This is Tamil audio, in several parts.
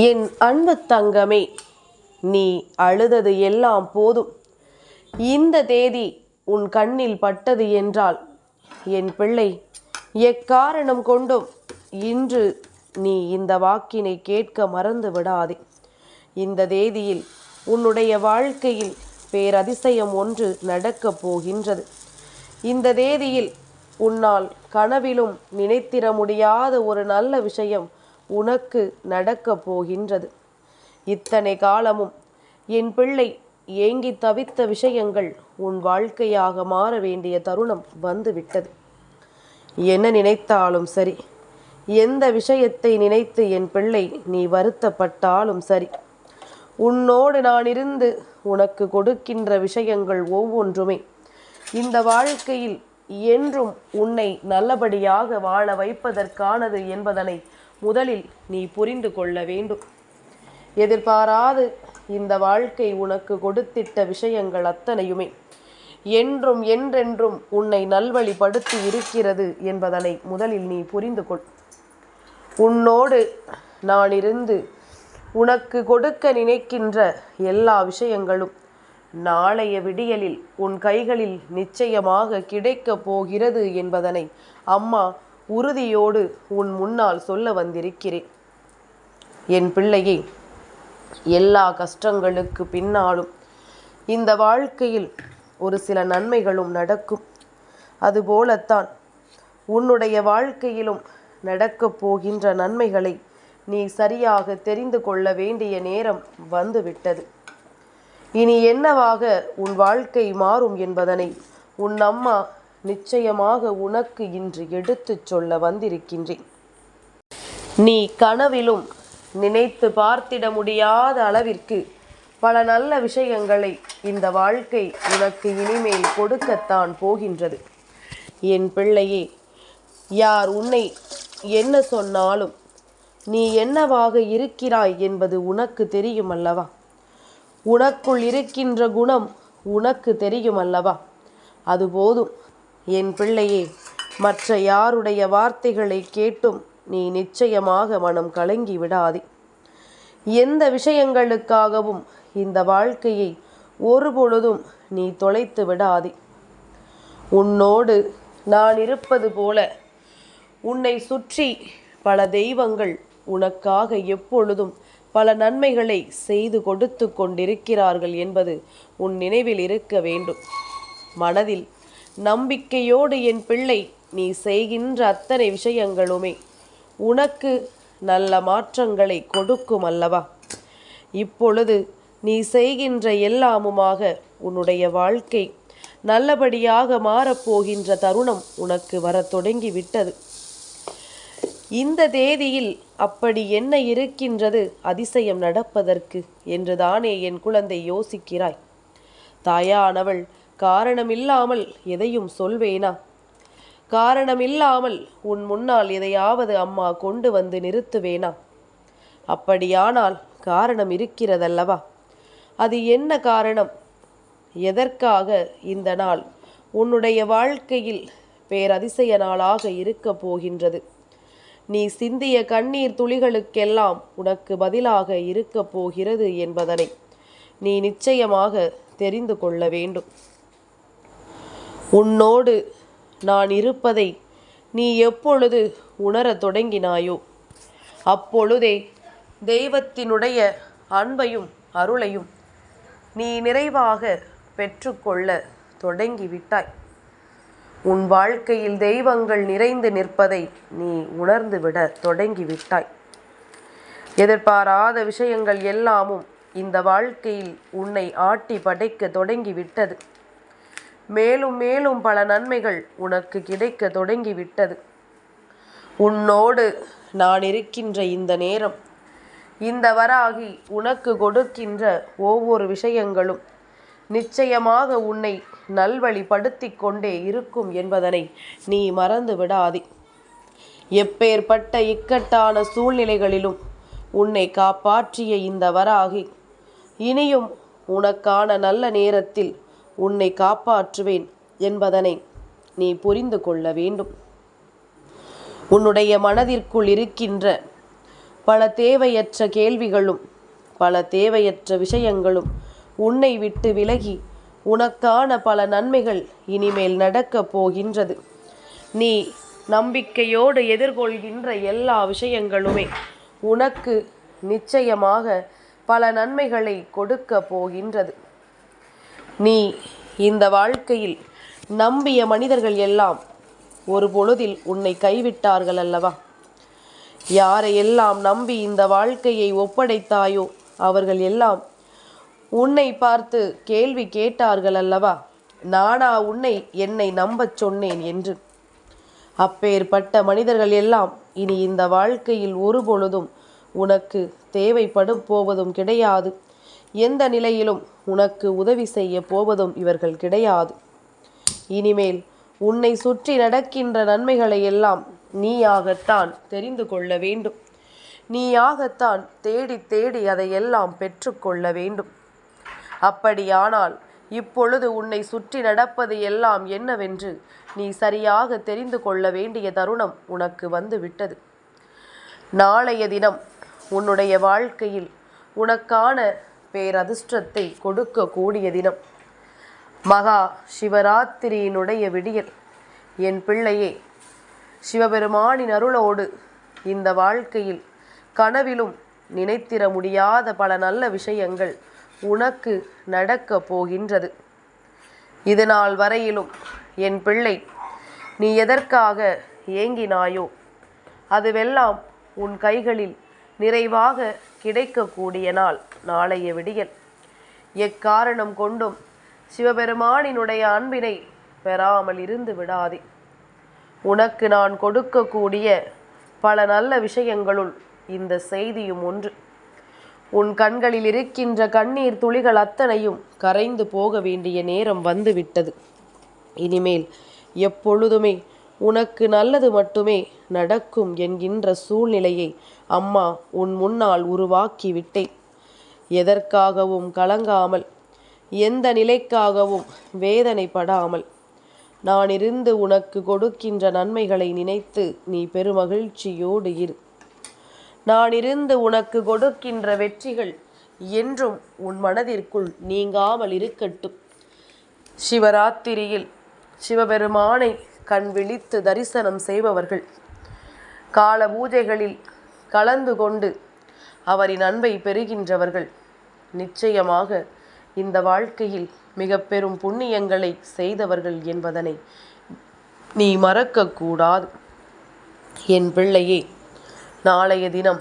என் அன்பு தங்கமே நீ அழுதது எல்லாம் போதும். இந்த தேதி உன் கண்ணில் பட்டது என்றால் என் பிள்ளை எக்காரணம் கொண்டும் இன்று நீ இந்த வாக்கினை கேட்க மறந்து விடாதே. இந்த தேதியில் உன்னுடைய வாழ்க்கையில் பேரதிசயம் ஒன்று நடக்கப் போகின்றது. இந்த தேதியில் உன்னால் கனவிலும் நினைத்திட முடியாத ஒரு நல்ல விஷயம் உனக்கு நடக்கப் போகின்றது. இத்தனை காலமும் என் பிள்ளை ஏங்கி தவித்த விஷயங்கள் உன் வாழ்க்கையாக மாற வேண்டிய தருணம் வந்துவிட்டது. என்ன நினைத்தாலும் சரி எந்த விஷயத்தை நினைத்து என் பிள்ளை நீ வருத்தப்பட்டாலும் சரி உன்னோடு நான் இருந்து உனக்கு கொடுக்கின்ற விஷயங்கள் ஒவ்வொன்றுமே இந்த வாழ்க்கையில் என்றும் உன்னை நல்லபடியாக வாழ வைப்பதற்கானது என்பதனை முதலில் நீ புரிந்து கொள்ள வேண்டும். எதிர்பாராது இந்த வாழ்க்கை உனக்கு கொடுத்திட்ட விஷயங்கள் அத்தனையுமே. என்றும் என்றென்றும் உன்னை நல்வழிப்படுத்தி இருக்கிறது என்பதனை முதலில் நீ புரிந்து கொள். உன்னோடு நான் இருந்து உனக்கு கொடுக்க நினைக்கின்ற எல்லா விஷயங்களும் நாளைய விடியலில் உன் கைகளில் நிச்சயமாக கிடைக்கப் போகிறது என்பதனை அம்மா உறுதியோடு உன் முன்னால் சொல்ல வந்திருக்கிறேன். என் பிள்ளையை எல்லா கஷ்டங்களுக்கு பின்னாலும் இந்த வாழ்க்கையில் ஒரு சில நன்மைகளும் நடக்கும். அதுபோலத்தான் உன்னுடைய வாழ்க்கையிலும் நடக்கப் போகின்ற நன்மைகளை நீ சரியாக தெரிந்து கொள்ள வேண்டிய நேரம் வந்துவிட்டது. இனி என்னவாக உன் வாழ்க்கை மாறும் என்பதனை உன் அம்மா நிச்சயமாக உனக்கு இன்று எடுத்துச் சொல்ல வந்திருக்கின்றேன். நீ கனவிலும் நினைத்து பார்த்திட முடியாத அளவிற்கு பல நல்ல விஷயங்களை இந்த வாழ்க்கை உனக்கு இனிமேல் கொடுக்கத்தான் போகின்றது. என் பிள்ளையே யார் உன்னை என்ன சொன்னாலும் நீ என்னவாக இருக்கிறாய் என்பது உனக்கு தெரியும் அல்லவா? உனக்குள் இருக்கின்ற குணம் உனக்கு தெரியும் அல்லவா அது போதும். என் பிள்ளையே மற்ற யாருடைய வார்த்தைகளை கேட்டும் நீ நிச்சயமாக மனம் கலங்கி விடாதே. எந்த விஷயங்களுக்காகவும் இந்த வாழ்க்கையை ஒருபொழுதும் நீ தொலைத்து விடாதே. உன்னோடு நான் இருப்பது போல உன்னை சுற்றி பல தெய்வங்கள் உனக்காக எப்பொழுதும் பல நன்மைகளை செய்து கொடுத்து கொண்டிருக்கிறார்கள் என்பது உன் நினைவில் இருக்க வேண்டும். மனதில் நம்பிக்கையோடு என் பிள்ளை நீ செய்கின்ற அத்தனை விஷயங்களுமே உனக்கு நல்ல மாற்றங்களை கொடுக்கும் அல்லவா? இப்பொழுது நீ செய்கின்ற எல்லாமுமாக உன்னுடைய வாழ்க்கை நல்லபடியாக மாறப்போகின்ற தருணம் உனக்கு வரத் தொடங்கி விட்டது இந்த தேதியில் அப்படி என்ன இருக்கின்றது அதிசயம் நடப்பதற்கு? என்றுதானே என் குழந்தை யோசிக்கிறாய். தாயானவள் காரணமில்லாமல் எதையும் சொல்வேனா? காரணமில்லாமல் உன் முன்னால் எதையாவது அம்மா கொண்டு வந்து நிறுத்துவேனா? அப்படியானால் காரணம் இருக்கிறதல்லவா? அது என்ன காரணம்? எதற்காக இந்த நாள் உன்னுடைய வாழ்க்கையில் பேரதிசய நாளாக இருக்கப் போகின்றது? நீ சிந்திய கண்ணீர் துளிகளுக்கெல்லாம் உனக்கு பதிலாக இருக்கப் போகிறது என்பதனை நீ நிச்சயமாக தெரிந்து கொள்ள வேண்டும். உன்னோடு நான் இருப்பதை நீ எப்பொழுது உணரத் தொடங்கினாயோ அப்பொழுதே தெய்வத்தினுடைய அன்பையும் அருளையும் நீ நிறைவாக பெற்றுக்கொள்ள தொடங்கிவிட்டாய். உன் வாழ்க்கையில் தெய்வங்கள் நிறைந்து நிற்பதை நீ உணர்ந்துவிட தொடங்கிவிட்டாய். எதிர்பாராத விஷயங்கள் எல்லாமும் இந்த வாழ்க்கையில் உன்னை ஆட்டி படைக்க தொடங்கிவிட்டது. மேலும் மேலும் பல நன்மைகள் உனக்கு கிடைக்க தொடங்கிவிட்டது. உன்னோடு நான் இருக்கின்ற இந்த நேரம் இந்த வராகி உனக்கு கொடுக்கின்ற ஒவ்வொரு விஷயங்களும் நிச்சயமாக உன்னை நல்வழிப்படுத்தி கொண்டே இருக்கும் என்பதனை நீ மறந்து விடாதே எப்பேற்பட்ட இக்கட்டான சூழ்நிலைகளிலும் உன்னை காப்பாற்றிய இந்த வராகி இனியும் உனக்கான நல்ல நேரத்தில் உன்னை காப்பாற்றுவேன் என்பதனை நீ புரிந்து கொள்ள வேண்டும். உன்னுடைய மனதிற்குள் இருக்கின்ற பல தேவையற்ற கேள்விகளும் பல தேவையற்ற விஷயங்களும் உன்னை விட்டு விலகி உனக்கான பல நன்மைகள் இனிமேல் நடக்கப் போகின்றது. நீ நம்பிக்கையோடு எதிர்கொள்கின்ற எல்லா விஷயங்களுமே உனக்கு நிச்சயமாக பல நன்மைகளை கொடுக்க போகின்றது. நீ இந்த வாழ்க்கையில் நம்பிய மனிதர்கள் எல்லாம் ஒரு பொழுதில் உன்னை கைவிட்டார்கள் அல்லவா? யாரையெல்லாம் நம்பி இந்த வாழ்க்கையை ஒப்படைத்தாயோ அவர்கள் எல்லாம் உன்னை பார்த்து கேள்வி கேட்டார்கள் அல்லவா? நானா உன்னை என்னை நம்பச் சொன்னேன் என்று. அப்பேற்பட்ட மனிதர்கள் எல்லாம் இனி இந்த வாழ்க்கையில் ஒருபொழுதும் உனக்கு தேவைப்படும் போவதும் கிடையாது. எந்த நிலையிலும் உனக்கு உதவி செய்ய போவதும் இவர்கள் கிடையாது. இனிமேல் உன்னை சுற்றி நடக்கின்ற நன்மைகளை எல்லாம் நீயாகத்தான் தெரிந்து கொள்ள வேண்டும். நீயாகத்தான் தேடி தேடி அதையெல்லாம் பெற்றுக்கொள்ள வேண்டும். அப்படியானால் இப்பொழுது உன்னை சுற்றி நடப்பது எல்லாம் என்னவென்று நீ சரியாக தெரிந்து கொள்ள வேண்டிய தருணம் உனக்கு வந்து விட்டது நாளைய தினம் உன்னுடைய வாழ்க்கையில் உனக்கான பேரதிர்ஷ்டத்தை கொடுக்கக்கூடிய தினம். மகா சிவராத்திரியினுடைய விடியல். என் பிள்ளையே சிவபெருமானின் அருளோடு இந்த வாழ்க்கையில் கனவிலும் நினைத்திட முடியாத பல நல்ல விஷயங்கள் உனக்கு நடக்கப் போகின்றது. இது நாள் வரையிலும் என் பிள்ளை நீ எதற்காக ஏங்கினாயோ அதுவெல்லாம் உன் கைகளில் நிறைவாக கிடைக்கக்கூடிய நாள் நாளைய விடியல். எக்காரணம் கொண்டும் சிவபெருமானினுடைய அன்பினை பெறாமல் இருந்து விடாதே. உனக்கு நான் கொடுக்கக்கூடிய பல நல்ல விஷயங்களுள் இந்த செய்தியும் ஒன்று. உன் கண்களில் இருக்கின்ற கண்ணீர் துளிகள் அத்தனையும் கரைந்து போக வேண்டிய நேரம் வந்துவிட்டது. இனிமேல் எப்பொழுதுமே உனக்கு நல்லது மட்டுமே நடக்கும் என்கின்ற சூழ்நிலையை அம்மா உன் முன்னால் உருவாக்கி விட்டேன் எதற்காகவும் கலங்காமல் எந்த நிலைக்காகவும் வேதனைப்படாமல் நான் இருந்து உனக்கு கொடுக்கின்ற நன்மைகளை நினைத்து நீ பெருமகிழ்ச்சியோடு இரு. நான் இருந்து உனக்கு கொடுக்கின்ற வெற்றிகள் என்றும் உன் மனதிற்குள் நீங்காமல் இருக்கட்டும். சிவராத்திரியில் சிவபெருமானை கண் விழித்து தரிசனம் செய்பவர்கள் கால பூஜைகளில் கலந்து கொண்டு அவரின் அன்பை பெறுகின்றவர்கள். நிச்சயமாக இந்த வாழ்க்கையில் மிக பெரும் புண்ணியங்களை செய்தவர்கள் என்பதனை நீ மறக்கக்கூடாது. என் பிள்ளையே நாளைய தினம்.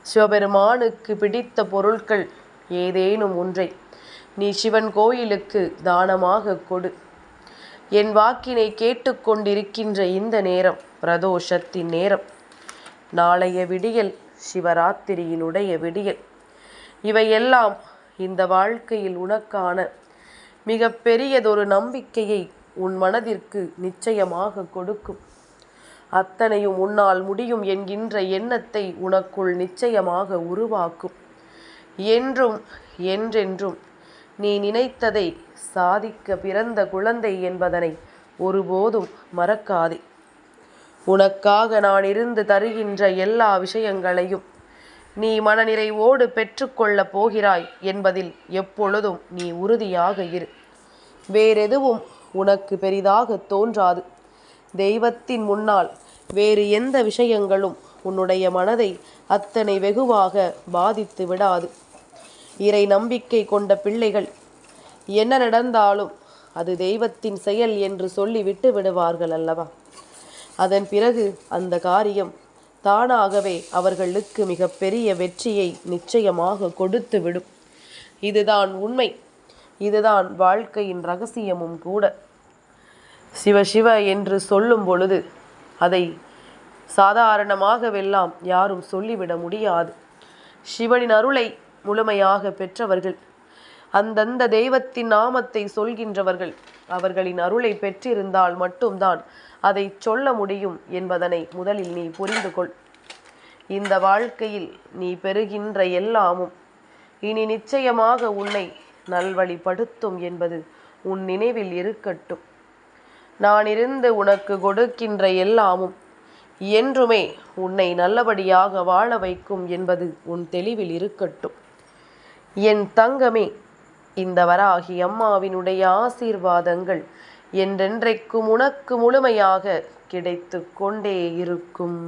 சிவபெருமானுக்கு பிடித்த பொருட்கள் ஏதேனும் ஒன்றை நீ சிவன் கோயிலுக்கு தானமாக கொடு. என் வாக்கினை கேட்டுக்கொண்டிருக்கின்ற இந்த நேரம் பிரதோஷத்தின் நேரம். நாளைய விடியல் சிவராத்திரியினுடைய விடியல். இவையெல்லாம் இந்த வாழ்க்கையில் உனக்கான மிக பெரியதொரு நம்பிக்கையை உன் மனதிற்கு நிச்சயமாக கொடுக்கும். அத்தனையும் உன்னால் முடியும் என்கின்ற எண்ணத்தை உனக்குள் நிச்சயமாக உருவாக்கும். என்றும் என்றென்றும் நீ நினைத்ததை சாதிக்க பிறந்த குழந்தை என்பதனை ஒருபோதும் மறக்காதே. உனக்காக நான் இருந்து தருகின்ற எல்லா விஷயங்களையும் நீ மனநிறைவோடு பெற்றுக்கொள்ளப் போகிறாய் என்பதில் எப்பொழுதும் நீ உறுதியாக இரு. வேறெதுவும் உனக்கு பெரிதாக தோன்றாது. தெய்வத்தின் முன்னால் வேறு எந்த விஷயங்களும் உன்னுடைய மனதை அத்தனை வெகுவாக பாதித்து விடாது. இறை நம்பிக்கை கொண்ட பிள்ளைகள் என்ன நடந்தாலும் அது தெய்வத்தின் செயல் என்று சொல்லி விட்டு விடுவார்கள் அல்லவா? அதன் பிறகு அந்த காரியம் தானாகவே அவர்களுக்கு மிகப்பெரிய வெற்றியை நிச்சயமாக கொடுத்து விடும். இதுதான் உண்மை. இதுதான் வாழ்க்கையின் ரகசியமும் கூட. சிவ சிவ என்று சொல்லும் பொழுது அதை சாதாரணமாகவெல்லாம் யாரும் சொல்லிவிட முடியாது. சிவனின் அருளை முழுமையாக பெற்றவர்கள் அந்தந்த தெய்வத்தின் நாமத்தை சொல்கின்றவர்கள் அவர்களின் அருளை பெற்றிருந்தால் மட்டும்தான் அதை சொல்ல முடியும் என்பதனை முதலில் நீ புரிந்து கொள் இந்த வாழ்க்கையில் நீ பெறுகின்ற எல்லாமும் இனி நிச்சயமாக உன்னை நல்வழிப்படுத்தும் என்பது உன் நினைவில் இருக்கட்டும். நான் இருந்து உனக்கு கொடுக்கின்ற எல்லாமும் என்றுமே உன்னை நல்லபடியாக வாழ வைக்கும் என்பது உன் தெளிவில் இருக்கட்டும். என் தங்கமே இந்த வராகி அம்மாவினுடைய ஆசீர்வாதங்கள் என்றென்றைக்கும் உனக்கு முழுமையாக கிடைத்து கொண்டே இருக்கும்.